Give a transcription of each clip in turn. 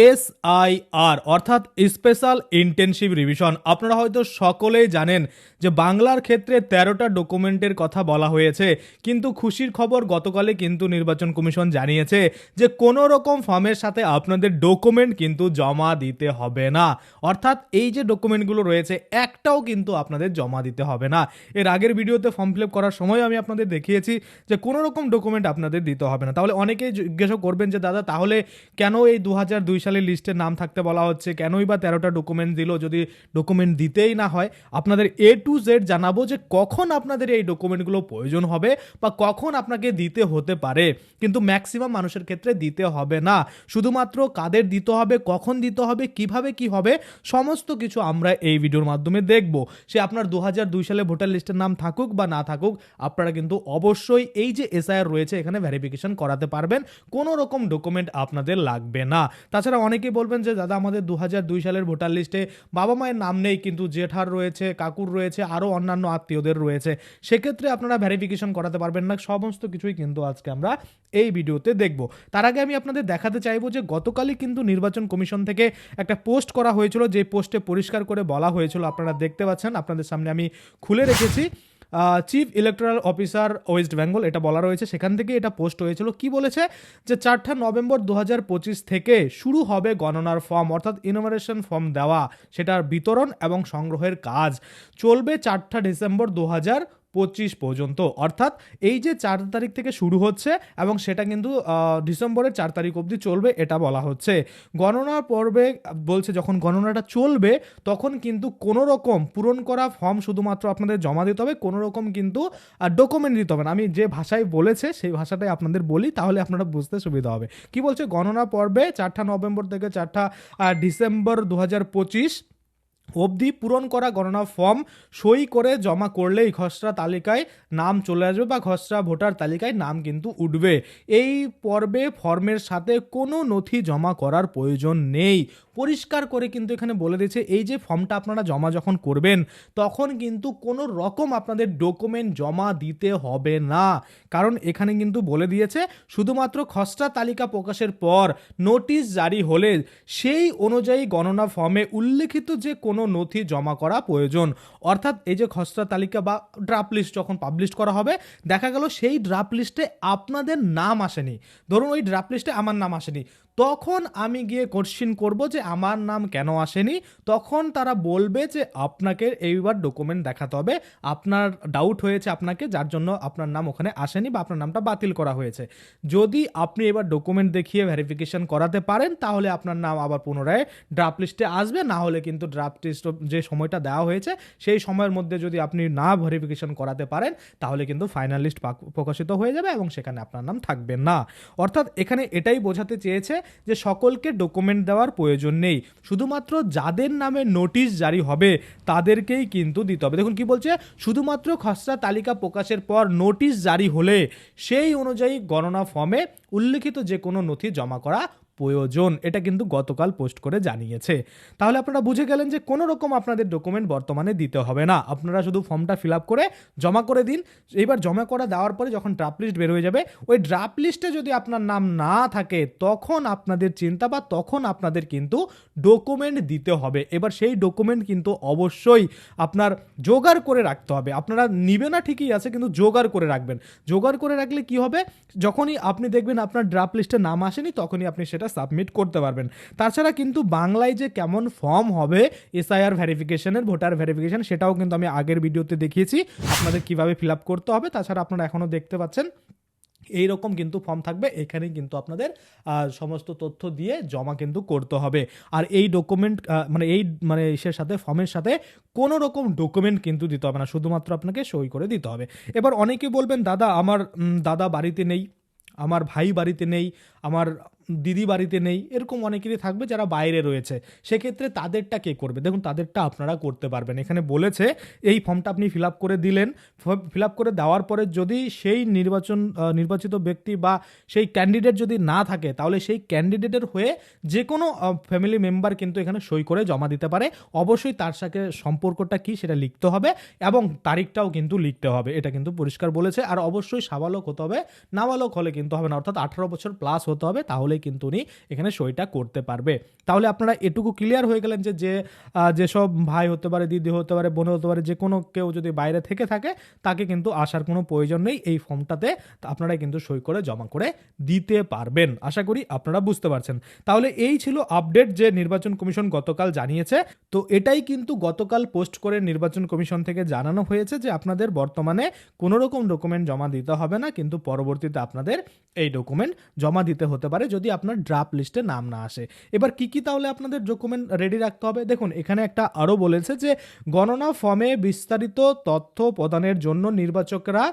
S I R অর্থাৎ special intensive revision. আপনারা হয়তো সকলেই জানেন যে বাংলার ক্ষেত্রে তেরোটা ডকুমেন্টের কথা বলা হয়েছে, কিন্তু খুশির খবর গতকালে কিন্তু নির্বাচন কমিশন জানিয়েছে যে কোনো রকম ফর্মের সাথে আপনাদের ডকুমেন্ট কিন্তু জমা দিতে হবে না। অর্থাৎ এই যে ডকুমেন্টগুলো রয়েছে, একটাও কিন্তু আপনাদের জমা দিতে হবে না। এর আগের ভিডিওতে ফর্ম ফিল করার সময় আমি আপনাদের দেখিয়েছি যে কোনো রকম ডকুমেন্ট আপনাদের দিতে হবে না। তাহলে অনেকেই জিজ্ঞাসা করবেন যে, দাদা, তাহলে কেন এই দু হাজার দুই সালের লিস্টে নাম থাকতে বলা হচ্ছে। কেনই বা তেরোটা ডকুমেন্ট দিল, যদি ডকুমেন্ট দিতেই না হয়, আপনাদের এ টু জেড জানাব যে কখন আপনাদের এই ডকুমেন্টগুলো প্রয়োজন হবে বা কখন আপনাকে দিতে হতে পারে। কিন্তু ম্যাক্সিমাম মানুষের ক্ষেত্রে দিতে হবে না। শুধুমাত্র কাদের দিতে হবে, কখন দিতে হবে, কীভাবে কি হবে, সমস্ত কিছু আমরা এই ভিডিওর মাধ্যমে দেখব। সে আপনার দু সালে ভোটার লিস্টের নাম থাকুক বা না থাকুক, আপনারা কিন্তু অবশ্যই এই যে এসআইআর রয়েছে, এখানে ভেরিফিকেশন করাতে পারবেন। কোনো রকম ডকুমেন্ট আপনাদের লাগবে না। তাছাড়া অনেকেই বলবেন যে, দাদা, আমাদের দু সালের ভোটার লিস্টে বাবা মায়ের নাম নেই, কিন্তু জেঠার রয়েছে, কাকুর রয়েছে, আরও অন্যান্য আত্মীয়দের রয়েছে। সেক্ষেত্রে আপনারা ভেরিফিকেশন করাতে পারবেন না, সমস্ত কিছুই কিন্তু আজকে আমরা এই ভিডিওতে দেখব। তার আগে আমি আপনাদের দেখাতে চাইব যে, গতকালই কিন্তু নির্বাচন কমিশন থেকে একটা পোস্ট করা হয়েছিল যে পোস্টে পরিষ্কার করে বলা হয়েছিল, আপনারা দেখতে পাচ্ছেন, আপনাদের সামনে আমি খুলে রেখেছি। Chief electoral officer West Bengal এটা বলা রয়েছে। সেখান থেকে এটা পোস্ট হয়েছিল। কি বলেছে? যে চারটা নভেম্বর দু হাজার পঁচিশ থেকে শুরু হবে গণনার ফর্ম অর্থাৎ ইনোমারেশন ফর্ম দেওয়া, সেটার বিতরণ এবং সংগ্রহের কাজ। চলবে চারটা ডিসেম্বর দু হাজার পঁচিশ পর্যন্ত। অর্থাৎ এই যে চার তারিখ থেকে শুরু হচ্ছে এবং সেটা কিন্তু ডিসেম্বরের চার তারিখ অবধি চলবে এটা বলা হচ্ছে। গণনা পর্বে বলছে যখন গণনাটা চলবে তখন কিন্তু কোনো রকম পূরণ করা ফর্ম শুধুমাত্র আপনাদের জমা দিতে হবে কোনো রকম কিন্তু ডকুমেন্ট দিতে হবে না। আমি যে ভাষায় বলেছে সেই ভাষাটাই আপনাদের বলি, তাহলে আপনারা বুঝতে সুবিধা হবে। কি বলছে গণনা পর্বে? চারটা নভেম্বর থেকে চারটা ডিসেম্বর দু হাজার পঁচিশ অবধি পূরণ করা গণনা ফর্ম সই করে জমা করলেই খসড়া তালিকায় নাম চলে আসবে বা খসড়া ভোটার তালিকায় নাম কিন্তু উঠবে। এই পর্বে ফর্মের সাথে কোনো নথি জমা করার প্রয়োজন নেই। পরিষ্কার করে কিন্তু এখানে বলে দিয়েছে, এই যে ফর্মটা আপনারা জমা যখন করবেন, তখন কিন্তু কোনো রকম আপনাদের ডকুমেন্ট জমা দিতে হবে না। কারণ এখানে কিন্তু বলে দিয়েছে, শুধুমাত্র খসড়া তালিকা প্রকাশের পর নোটিশ জারি হলে সেই অনুযায়ী গণনা ফর্মে উল্লেখিত যে কোনো নথি জমা করা প্রয়োজন। অর্থাৎ এই যে খসড়া তালিকা বা ড্রাফট লিস্ট যখন পাবলিশ করা হবে, দেখা গেল সেই ড্রাফট লিস্টে আপনাদের নাম আসেনি। ধরুন ওই ড্রাফট লিস্টে আমার নাম আসেনি। তখন আমি গিয়ে কোশ্চিন করব যে আমার নাম কেন আসেনি? তখন তারা বলবে যে আপনাকে এইবার ডকুমেন্ট দেখাতে হবে। আপনার ডাউট হয়েছে আপনাকে, যার জন্য আপনার নাম ওখানে আসেনি বা আপনার নামটা বাতিল করা হয়েছে। যদি আপনি এবার ডকুমেন্ট দেখিয়ে ভেরিফিকেশন করাতে পারেন, তাহলে আপনার নাম আবার পুনরায় ড্রাফট লিস্টে আসবে। না হলে কিন্তু ড্রাফট লিস্ট যে সময়টা দেওয়া হয়েছে, সেই সময়ের মধ্যে যদি আপনি না ভেরিফিকেশন করাতে পারেন, তাহলে কিন্তু ফাইনাল লিস্ট প্রকাশিত হয়ে যাবে এবং সেখানে আপনার নাম থাকবে না। অর্থাৎ এখানে এটাই বোঝাতে চেয়েছে যে সকলকে ডকুমেন্ট দেওয়ার প্রয়োজন নেই। শুধুমাত্র যাদের নামে নোটিশ জারি হবে, তাদেরকেই কিন্তু দিতে হবে। দেখুন কি বলছে, শুধুমাত্র খসড়া তালিকা প্রকাশের পর নোটিশ জারি হলে, সেই অনুযায়ী গণনা ফর্মে উল্লেখিত যে কোনো নথি জমা করা প্রয়োজন, এটা কিন্তু গতকাল পোস্ট করে জানিয়েছে। তাহলে আপনারা বুঝে গেলেন যে কোনো রকম আপনাদের ডকুমেন্ট বর্তমানে দিতে হবে না। আপনারা শুধু ফর্মটা ফিল আপ করে জমা করে দিন। এইবার জমা করা দেওয়ার পরে যখন ড্রাফট লিস্ট বের হয়ে যাবে, ওই ড্রাফট লিস্টে যদি আপনার নাম না থাকে, তখন আপনাদের চিন্তা বা তখন আপনাদের কিন্তু ডকুমেন্ট দিতে হবে। এবার সেই ডকুমেন্ট কিন্তু অবশ্যই আপনার জোগাড় করে রাখতে হবে। আপনারা নিবে না ঠিকই আছে, কিন্তু জোগাড় করে রাখবেন। জোগাড় করে রাখলে কি হবে? যখনই আপনি দেখবেন আপনার ড্রাফট লিস্টে নাম আসেনি, তখনই আপনি সেটা সাবমিট করতে পারবেন। তাছাড়া কিন্তু বাংলায় যে কেমন ফর্ম হবে এসআইআর ভেরিফিকেশনের ভোটার ভেরিফিকেশন সেটাও কিন্তু আমি আগের ভিডিওতে দেখিয়েছি। আপনাদের কীভাবে ফিল আপ করতে হবে, তাছাড়া আপনারা এখনও দেখতে পাচ্ছেন। এই রকম কিন্তু ফর্ম থাকবে এখানে কিন্তু আপনাদের সমস্ত তথ্য দিয়ে জমা কিন্তু করতে হবে। আর এই ডকুমেন্ট মানে এই মানে ইসের সাথে ফর্মের সাথে কোনো রকম ডকুমেন্ট কিন্তু দিতে হবে না, শুধুমাত্র আপনাকে সই করে দিতে হবে। এবার অনেকে বলবেন, দাদা, আমার দাদা বাড়িতে নেই, আমার ভাই বাড়িতে নেই, আমার দিদি বাড়িতে নেই, এরকম অনেকেরই থাকবে যারা বাইরে রয়েছে। সেক্ষেত্রে তাদেরটা কে করবে? দেখুন, তাদেরটা আপনারা করতে পারবেন। এখানে বলেছে, এই ফর্মটা আপনি ফিল আপ করে দিলেন। ফিল আপ করে দেওয়ার পরে যদি সেই নির্বাচন নির্বাচিত ব্যক্তি বা সেই ক্যান্ডিডেট যদি না থাকে, তাহলে সেই ক্যান্ডিডেটের হয়ে যে কোনো ফ্যামিলি মেম্বার কিন্তু এখানে সই করে জমা দিতে পারে। অবশ্যই তার সাথে সম্পর্কটা কি সেটা লিখতে হবে এবং তারিখটাও কিন্তু লিখতে হবে। এটা কিন্তু পরিষ্কার বলেছে। আর অবশ্যই সাবালক হতে হবে। নাবালক হলে কিন্তু হবে না। অর্থাৎ আঠারো বছর প্লাস হতে হবে। তাহলেই কিন্তু উনি এখানে সইটা করতে পারবে। তাহলে আপনারা এটুকু ক্লিয়ার হয়ে গেলেন যে যে যেসব ভাই হতে পারে, দিদি হতে পারে, বোন হতে পারে, যে কোনো কেউ যদি বাইরে থেকে থাকে, তাকে কিন্তু আসার কোনো প্রয়োজন নেই। এই ফর্মটাতে আপনারা কিন্তু সই করে, জমা করে দিতে পারবেন। আশা করি আপনারা বুঝতে পারছেন। তাহলে এই ছিল আপডেট যে নির্বাচন কমিশন গতকাল জানিয়েছে। তো এটাই কিন্তু গতকাল পোস্ট করে নির্বাচন কমিশন থেকে জানানো হয়েছে যে, আপনাদের বর্তমানে কোনো রকম ডকুমেন্ট জমা দিতে হবে না, কিন্তু পরবর্তীতে আপনাদের এই ডকুমেন্ট জমা দিতে হতে পারে। যদি আপনার ড্রাফট লিস্টে নাম না আসে। এবার কি কি তাহলে আপনাদের ডকুমেন্ট রেডি রাখতে হবে? দেখুন, এখানে একটা আরও বলেছে যে, গণনা ফর্মে বিস্তারিত তথ্য প্রদানের জন্য নির্বাচকরা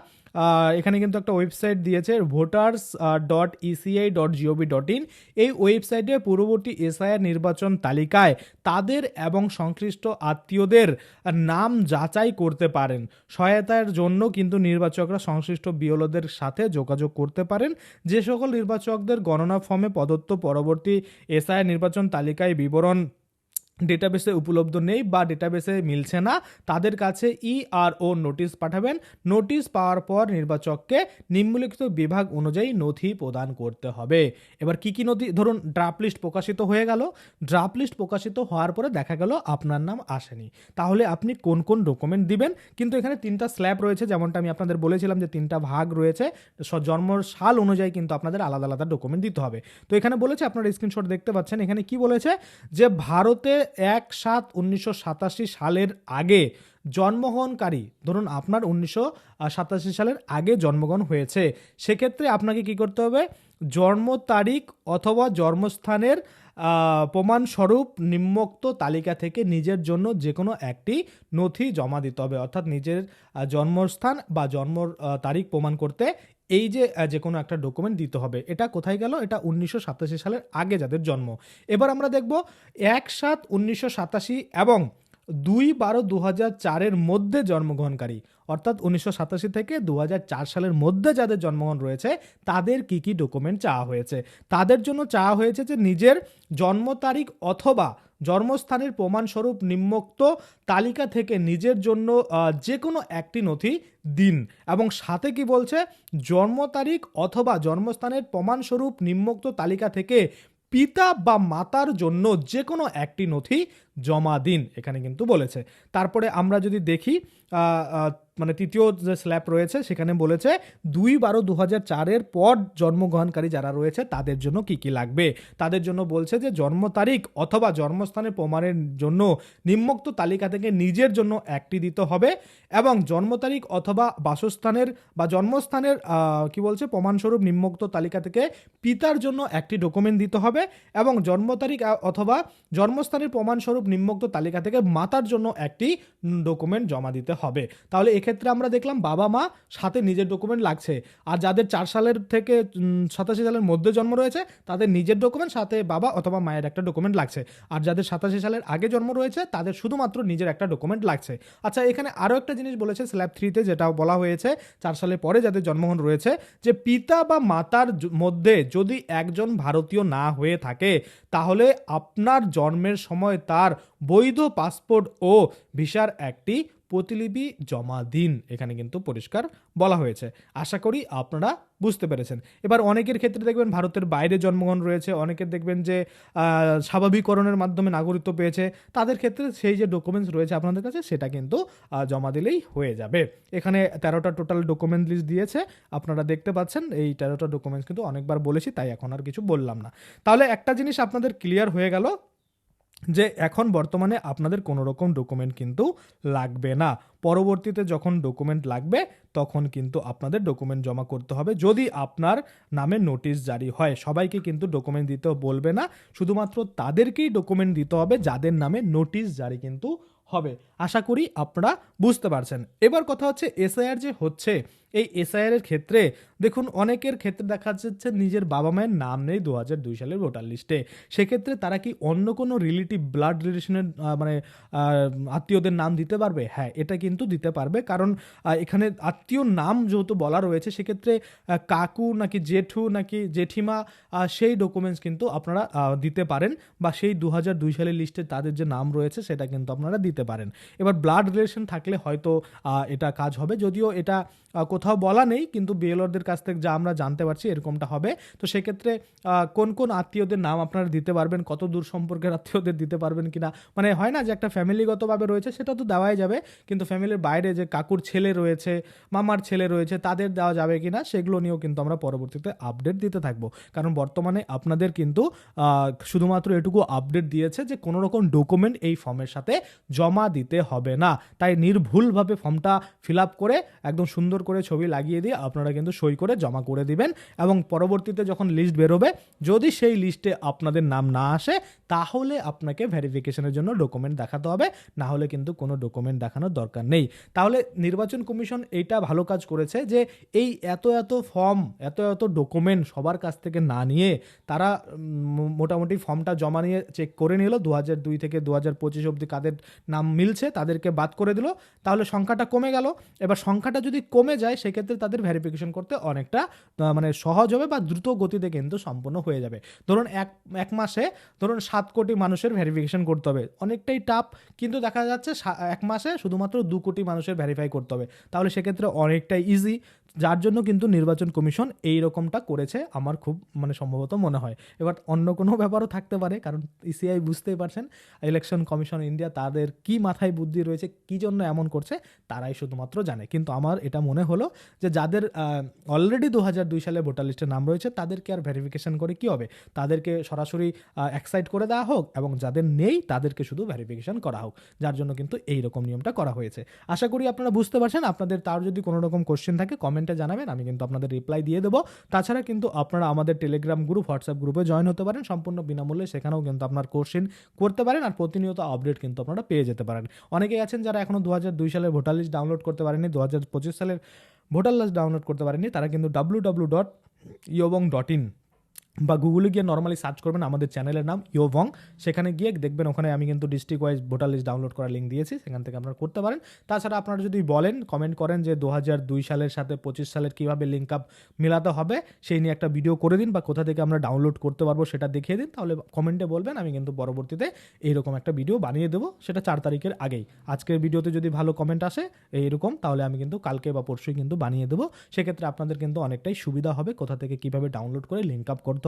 এখানে কিন্তু একটা ওয়েবসাইট দিয়েছে voters dot ECI dot GOV dot in এই ওয়েবসাইটে পূর্ববর্তী এসআইআর নির্বাচন তালিকায় তাদের এবং সংশ্লিষ্ট আত্মীয়দের নাম যাচাই করতে পারেন। সহায়তার জন্য কিন্তু নির্বাচকরা সংশ্লিষ্ট বিওলদের সাথে যোগাযোগ করতে পারেন। যে সকল নির্বাচকদের গণনা ফর্মে প্রদত্ত পরবর্তী এসআইআর নির্বাচন তালিকায় বিবরণ ডেটাবেসে উপলব্ধ নেই বা ডেটাবেসে মিলছে না, তাদের কাছে ইআরও নোটিশ পাঠাবেন। নোটিশ পাওয়ার পর নির্বাচককে নিম্নলিখিত বিভাগ অনুযায়ী নথি প্রদান করতে হবে। এবার কি কি নথি? ধরুন ড্রাফট লিস্ট প্রকাশিত হয়ে গেল। ড্রাফট লিস্ট প্রকাশিত হওয়ার পরে দেখা গেল আপনার নাম আসেনি। তাহলে আপনি কোন কোন ডকুমেন্ট দিবেন? কিন্তু এখানে তিনটা স্ল্যাব রয়েছে, যেমনটা আমি আপনাদের বলেছিলাম যে তিনটা ভাগ রয়েছে। জন্মর সাল অনুযায়ী কিন্তু আপনাদের আলাদা আলাদা ডকুমেন্ট দিতে হবে। তো এখানে বলেছে, আপনারা স্ক্রিনশট দেখতে পাচ্ছেন। এখানে কি বলেছে? যে ভারতে এক সাত উনিশশো সালের আগে জন্মগ্রহণকারী, ধরুন আপনার উনিশশো সাতাশি সালের আগে জন্মগ্রহণ হয়েছে, সেক্ষেত্রে আপনাকে কি করতে হবে? জন্ম তারিখ অথবা জন্মস্থানের প্রমাণস্বরূপ নিম্নোক্ত তালিকা থেকে নিজের জন্য যে কোনো একটি নথি জমা দিতে হবে। অর্থাৎ নিজের জন্মস্থান বা জন্ম তারিখ প্রমাণ করতে এই যে যে কোনো একটা ডকুমেন্ট দিতে হবে, এটা কোথায় গেল? এটা উনিশশো সাতাশি সালের আগে যাদের জন্ম। এবার আমরা দেখব এক সাত উনিশশো সাতাশি এবং দুই বারো দু হাজার চারের মধ্যে জন্মগ্রহণকারী। অর্থাৎ উনিশশো সাতাশি থেকে দু হাজার চার সালের মধ্যে যাদের জন্মগ্রহণ রয়েছে, তাদের কি কি ডকুমেন্ট চাওয়া হয়েছে? তাদের জন্য চাওয়া হয়েছে যে নিজের জন্ম তারিখ অথবা জন্মস্থানের প্রমাণস্বরূপ নিম্নোক্ত তালিকা থেকে নিজের জন্য যে কোনো একটি নথি দিন এবং সাথে কি বলছে? জন্ম তারিখ অথবা জন্মস্থানের প্রমাণস্বরূপ নিম্নোক্ত তালিকা থেকে পিতা বা মাতার জন্য যে কোনো একটি নথি জমা দিন, এখানে কিন্তু বলেছে। তারপরে আমরা যদি দেখি মানে তৃতীয় যে স্ল্যাব রয়েছে, সেখানে বলেছে দুই বারো দু হাজার চারের পর জন্মগ্রহণকারী যারা রয়েছে, তাদের জন্য কি কি লাগবে? তাদের জন্য বলছে যে জন্ম তারিখ অথবা জন্মস্থানের প্রমাণের জন্য নিম্নোক্ত তালিকা থেকে নিজের জন্য একটি দিতে হবে এবং জন্ম তারিখ অথবা বাসস্থানের বা জন্মস্থানের কি বলছে, প্রমাণস্বরূপ নিম্নোক্ত তালিকা থেকে পিতার জন্য একটি ডকুমেন্ট দিতে হবে এবং জন্ম তারিখ অথবা জন্মস্থানের প্রমাণস্বরূপ নিম্নোক্ত তালিকা থেকে মাতার জন্য একটি ডকুমেন্ট জমা দিতে হবে। তাহলে এক্ষেত্রে আমরা দেখলাম বাবা মা সাথে নিজের ডকুমেন্ট লাগছে। আর যাদের চার সালের থেকে সাতাশি সালের মধ্যে জন্ম রয়েছে, তাদের নিজের ডকুমেন্ট সাথে বাবা অথবা মায়ের একটা ডকুমেন্ট লাগছে। আর যাদের সাতাশি সালের আগে জন্ম রয়েছে, তাদের শুধুমাত্র নিজের একটা ডকুমেন্ট লাগছে। আচ্ছা এখানে আরও একটা জিনিস বলেছে স্ল্যাব থ্রিতে যেটা বলা হয়েছে চার সালের পরে যাদের জন্মগ্রহণ রয়েছে, যে পিতা বা মাতার মধ্যে যদি একজন ভারতীয় না হয়ে থাকে, তাহলে আপনার জন্মের সময় তার বৈধ পাসপোর্ট ও ভিসার একটি প্রতিলিপি জমা দিন, এখানে কিন্তু পরিষ্কার বলা হয়েছে। আশা করি আপনারা বুঝতে পেরেছেন। এবার অনেকের ক্ষেত্রে দেখবেন ভারতের বাইরে জন্মগ্রহণ রয়েছে অনেকের দেখবেন যে স্বাভাবিকরণের মাধ্যমে নাগরিকত্ব পেয়েছে। তাদের ক্ষেত্রে সেই যে ডকুমেন্টস রয়েছে আপনাদের কাছে, সেটা কিন্তু জমা দিলেই হয়ে যাবে। এখানে তেরোটা টোটাল ডকুমেন্ট লিস্ট দিয়েছে, আপনারা দেখতে পাচ্ছেন, এই তেরোটা ডকুমেন্টস কিন্তু অনেকবার বলেছি, তাই এখন আর কিছু বললাম না। তাহলে একটা জিনিস আপনাদের ক্লিয়ার হয়ে গেল যে এখন বর্তমানে আপনাদের কোনো রকম ডকুমেন্ট কিন্তু লাগবে না। পরবর্তীতে যখন ডকুমেন্ট লাগবে, তখন কিন্তু আপনাদের ডকুমেন্ট জমা করতে হবে। যদি আপনার নামে নোটিশ জারি হয়, সবাইকে কিন্তু ডকুমেন্ট দিতে বলবে না। শুধুমাত্র তাদেরকেই ডকুমেন্ট দিতে হবে, যাদের নামে নোটিশ জারি কিন্তু হবে। আশা করি আপনারা বুঝতে পারছেন। এবার কথা হচ্ছে এসআইআর যে হচ্ছে এই এসআইআর এর ক্ষেত্রে, দেখুন, অনেকের ক্ষেত্রে দেখা যাচ্ছে নিজের বাবা মায়ের নাম নেই দু হাজার দুই সালের ভোটার লিস্টে। সেক্ষেত্রে তারা কি অন্য কোনো রিলেটিভ ব্লাড রিলেশনের মানে আত্মীয়দের নাম দিতে পারবে? হ্যাঁ এটা কিন্তু দিতে পারবে। কারণ এখানে আত্মীয় নাম যেহেতু বলা রয়েছে, সেক্ষেত্রে কাকু নাকি জেঠু নাকি জেঠিমা সেই ডকুমেন্টস কিন্তু আপনারা দিতে পারেন বা সেই দু হাজার দুই সালের লিস্টে তাদের যে নাম রয়েছে, সেটা কিন্তু আপনারা দিতে পারেন। এবার ব্লাড রিলেশন থাকলে হয়তো এটা কাজ হবে। যদিও এটা কোথাও বলা নেই, কিন্তু বিএলওদের কাছ থেকে যা আমরা জানতে পারছি এরকমটা হবে। তো সেক্ষেত্রে কোন কোন আত্মীয়দের নাম আপনারা দিতে পারবেন, কত দূর সম্পর্কের আত্মীয়দের দিতে পারবেন কিনা? মানে হয় না যে একটা ফ্যামিলিগতভাবে রয়েছে, সেটা তো দেওয়াই যাবে, কিন্তু ফ্যামিলির বাইরে যে কাকুর ছেলে রয়েছে, মামার ছেলে রয়েছে, তাদের দেওয়া যাবে কিনা, সেগুলো নিয়েও কিন্তু আমরা পরবর্তীতে আপডেট দিতে থাকব। কারণ বর্তমানে আপনাদের কিন্তু শুধুমাত্র এটুকু আপডেট দিয়েছে যে কোনো রকম ডকুমেন্ট এই ফর্মের সাথে জমা দিতে হবে না। তাই নির্ভুলভাবে ফর্মটা ফিল আপ করে, একদম সুন্দর করে ছবি লাগিয়ে দিয়ে আপনারা কিন্তু সই করে জমা করে দিবেন এবং পরবর্তীতে যখন লিস্ট বেরোবে, যদি সেই লিস্টে আপনাদের নাম না আসে, তাহলে আপনাকে ভেরিফিকেশনের জন্য ডকুমেন্ট দেখাতে হবে। না হলে কিন্তু কোনো ডকুমেন্ট দেখানোর দরকার নেই। তাহলে নির্বাচন কমিশন এইটা ভালো কাজ করেছে যে, এই এত এত ফর্ম এত এত ডকুমেন্ট সবার কাছ থেকে না নিয়ে তারা মোটামুটি ফর্মটা জমা নিয়ে চেক করে নিল। দু দুই থেকে দু হাজার পঁচিশ অবধি কাদের নাম মিলছে তাদেরকে বাদ করে দিল। তাহলে সংখ্যাটা কমে গেল। এবার সংখ্যাটা যদি কমে যায় সেক্ষেত্রে তাদের ভেরিফিকেশন করতে অনেকটা মানে সহজ হবে বা দ্রুত গতিতে কিন্তু সম্পন্ন হয়ে যাবে। ধরুন এক এক মাসে ধরুন সাত কোটি মানুষের ভেরিফিকেশন করতে হবে। অনেকটাই টাফ কিন্তু দেখা যাচ্ছে এক মাসে শুধুমাত্র দু কোটি মানুষের ভেরিফাই করতে হবে। তাহলে সেক্ষেত্রে অনেকটাই ইজি যার জন্য কিন্তু নির্বাচন কমিশন এই রকমটা করেছে আমার খুব মানে সম্ভবত মনে হয়। এবার অন্য কোনো ব্যাপারও থাকতে পারে, কারণ ইসিআই বুঝতেই পারছেন ইলেকশন কমিশন ইন্ডিয়া তাদের কি মাথায় বুদ্ধি রয়েছে, কি জন্য এমন করছে, তারাই শুধুমাত্র জানে। কিন্তু আমার এটা মনে হলো যে যাদের অলরেডি দু হাজার দুই সালে ভোটার লিস্টে নাম রয়েছে, তাদেরকে আর ভেরিফিকেশন করে কি হবে? তাদেরকে সরাসরি এক্সাইট করে দেওয়া হোক এবং যাদের নেই, তাদেরকে শুধু ভেরিফিকেশন করা হোক। যার জন্য কিন্তু এই রকম নিয়মটা করা হয়েছে। আশা করি আপনারা বুঝতে পারছেন। আপনাদের তার যদি কোনো রকম কোশ্চেন থাকে কমেন্টে জানাবেন। আমি কিন্তু আপনাদের রিপ্লাই দিয়ে দেবো। তাছাড়া কিন্তু আপনারা আমাদের টেলিগ্রাম গ্রুপ হোয়াটসঅ্যাপ গ্রুপে জয়েন হতে পারেন। সম্পূর্ণ বিনামূল্যে সেখানেও কিন্তু আপনার কোশ্চেন করতে পারেন আর প্রতিনিয়ত আপডেট কিন্তু আপনারা পেয়ে যেতে পারেন। অনেকেই আছেন যারা এখনও দু হাজার দুই সালের ভোটার লিস্ট ডাউনলোড করতে পারেনি দু হাজার পঁচিশ সালের ভোটার লাস্ট ডাউনলোড করতে পারেনি তারা কিন্তু ডাব্লু ডাব্লু ডট ইয়োবং ডট ইন বা গুগলে গিয়ে নর্মালি সার্চ করবেন আমাদের চ্যানেলের নাম ইয়োভং সেখানে গিয়ে দেখবেন ওখানে আমি কিন্তু district wise voter list download করার লিঙ্ক দিয়েছি, সেখান থেকে আপনারা করতে পারেন। তাছাড়া আপনারা যদি বলেন কমেন্ট করেন যে দু দুই সালের সাথে পঁচিশ সালের কীভাবে লিঙ্ক আপ মেলাতে হবে, সেই নিয়ে একটা ভিডিও করে দিন বা কোথা থেকে আমরা ডাউনলোড করতে পারব সেটা দেখিয়ে দিন। তাহলে কমেন্টে বলবেন, আমি কিন্তু পরবর্তীতে এইরকম একটা ভিডিও বানিয়ে দেবো, সেটা চার তারিখের আগেই। আজকের ভিডিওতে যদি ভালো কমেন্ট আসে এইরকম, তাহলে আমি কিন্তু কালকে বা পরশুই কিন্তু বানিয়ে দেবো। সেক্ষেত্রে আপনাদের কিন্তু অনেকটাই সুবিধা হবে কোথা থেকে কীভাবে ডাউনলোড করে লিঙ্ক আপ করতে